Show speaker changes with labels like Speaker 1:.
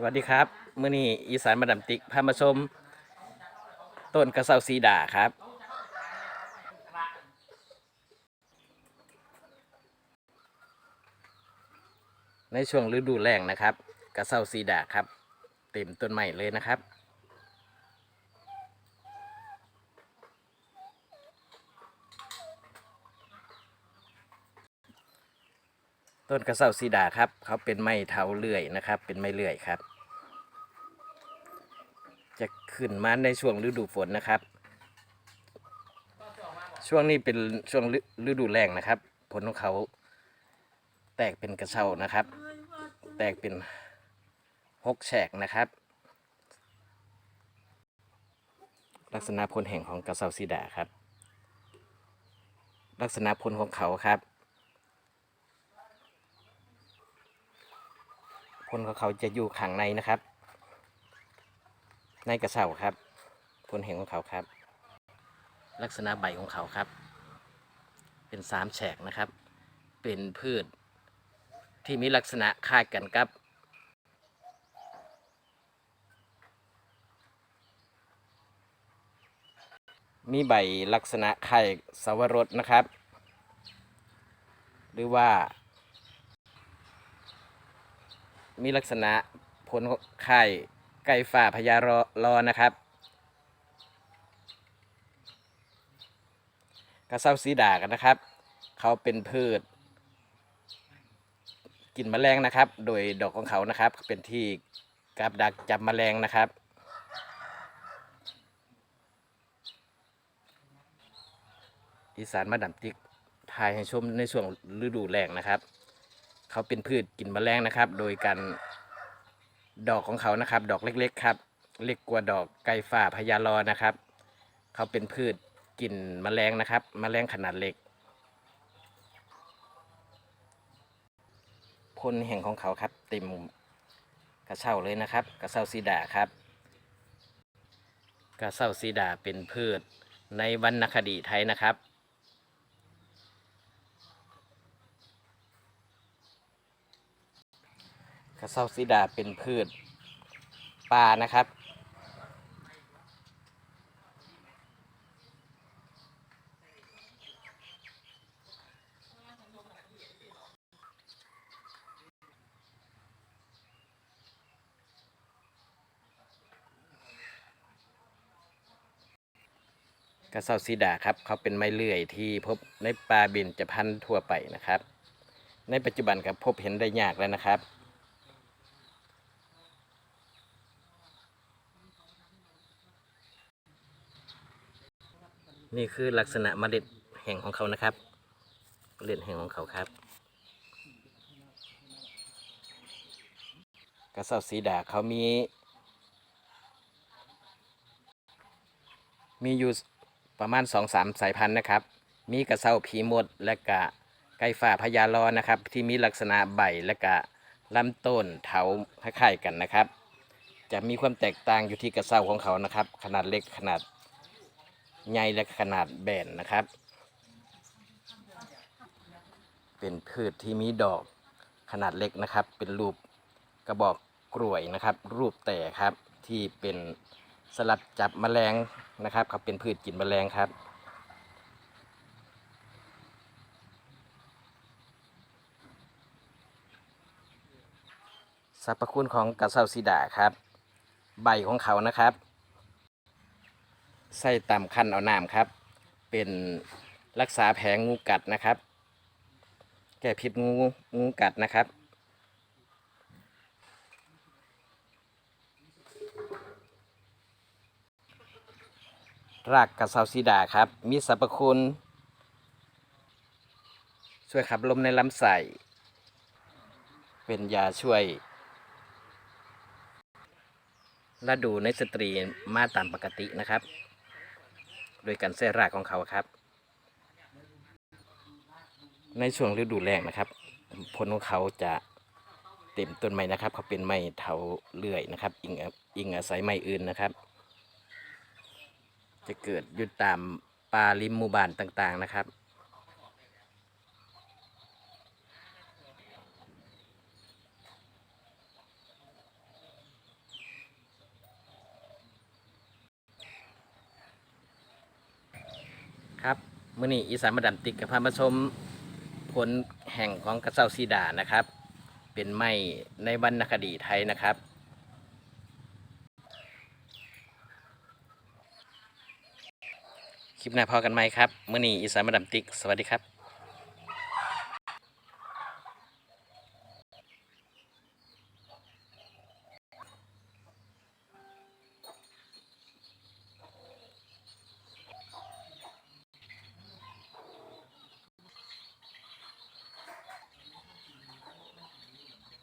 Speaker 1: สวัสดีครับมื่อนี้อีสานมาดามติกพามาชม ต้นกระเซาซีดาครับ ในช่วงฤดูแล้งนะครับ กระเซาซีดาครับ เต็มต้นใหม่เลยนะครับ ต้นกระเซาซีดาครับ เขาเป็นไม้เถาเลื่อยนะครับ เป็นไม้เลื่อยครับ จะขึ้นมาในช่วงฤดูฝนนะครับ ช่วงนี้เป็นช่วงฤดูแล้งนะครับ ผลของเขาแตกเป็นกระเช้านะครับ แตกเป็นหกแฉกนะครับ ลักษณะผลแห่งของกระเซาซีดาครับ ลักษณะผลของเขาครับ ผลของเขาจะอยู่ข้างในนะครับ ในกระเช้าครับผลแห่งของเขาครับ ลักษณะใบของเขาครับ เป็นสามแฉกนะครับ เป็นพืช ที่มีลักษณะคล้ายกันกับมีใบลักษณะคล้ายสวรสนะครับ หรือว่า มีลักษณะผลไข่ไก่ฝ่าพญารอรอนะครับกระเซ้าสีดากันนะครับ เขาเป็นพืชกินแมลงนะครับ โดยดอกของเขานะครับ เป็นที่กับดักจับแมลงนะครับอีสานมาดามติ๊กทายให้ชมในช่วงฤดูแล้งนะครับ เขาเป็นพืชกินแมลงนะครับ โดยการดอกของเขานะครับ ดอกเล็ก ๆ ครับ เล็กกว่าดอกไก่ฝ่าพญาลอนะครับ เขาเป็นพืชกินแมลงนะครับแมลงขนาดเล็ก พลแห่งของเขาครับเต็มกระเช้าเลยนะครับ กระเช้าซีดาครับกระเช้าซีดาเป็นพืชในวรรณคดีไทยนะครับ กระเซ้าซีดาเป็นพืชป่านะครับ กระเซ้าซีดาครับ เขาเป็นไม้เลื่อยที่พบในป่าเบญจพรรณทั่วไปนะครับ ในปัจจุบันครับพบเห็นได้ยากแล้วนะครับ นี่คือลักษณะเมล็ดแห่งของเขานะครับเมล็ดแห่งของเขาครับ กระเซ้าสีดาเขามี มีอยู่ประมาณสองสามสายพันธุ์นะครับ มีกระเซาผีมดและกะไก่ฝ่าพญาลอนะครับ ที่มีลักษณะใบและกะลำต้นเถาคล้ายๆกันนะครับ จะมีความแตกต่างอยู่ที่กระเซาของเขานะครับ ขนาดเล็กขนาด ใหญ่และขนาดแบนนะครับ เป็นพืชที่มีดอกขนาดเล็กนะครับ เป็นรูปกระบอกกล้วยนะครับ รูปแต่ครับที่เป็นสลับจับแมลงนะครับเขาเป็นพืชกินแมลงครับสรรพคุณของกระเซาซีดาครับ ใบของเขานะครับ ใส่ตามขั้นเอาน้ำครับ เป็นรักษาแผลงูกัดนะครับ แก้พิษงูงูกัดนะครับรากกระเซาซีดาครับ มีสรรพคุณ ช่วยขับลมในลำไส้ เป็นยาช่วยและดูในสตรีมาตามปกตินะครับ โดยการเส้รากของเขาครับ ในช่วงฤดูแล้งนะครับ ผลของเขาจะเต็มต้นไม้นะครับ เขาเป็นไม้เถาเลื่อยนะครับ อิงอาอิงอาศัยไม้อื่นนะครับ จะเกิดอยู่ตามป่าริมหมู่บ้านต่างๆนะครับ มื่อนี้อีสานมาดามติกกับพามาชมผลแห่งของกระเซ้าซีดานะครับ เป็นไม้ในวรรณคดีไทยนะครับ คลิปหน้าพอกันไหมครับมื่อนี้อีสานมาดามติก สวัสดีครับ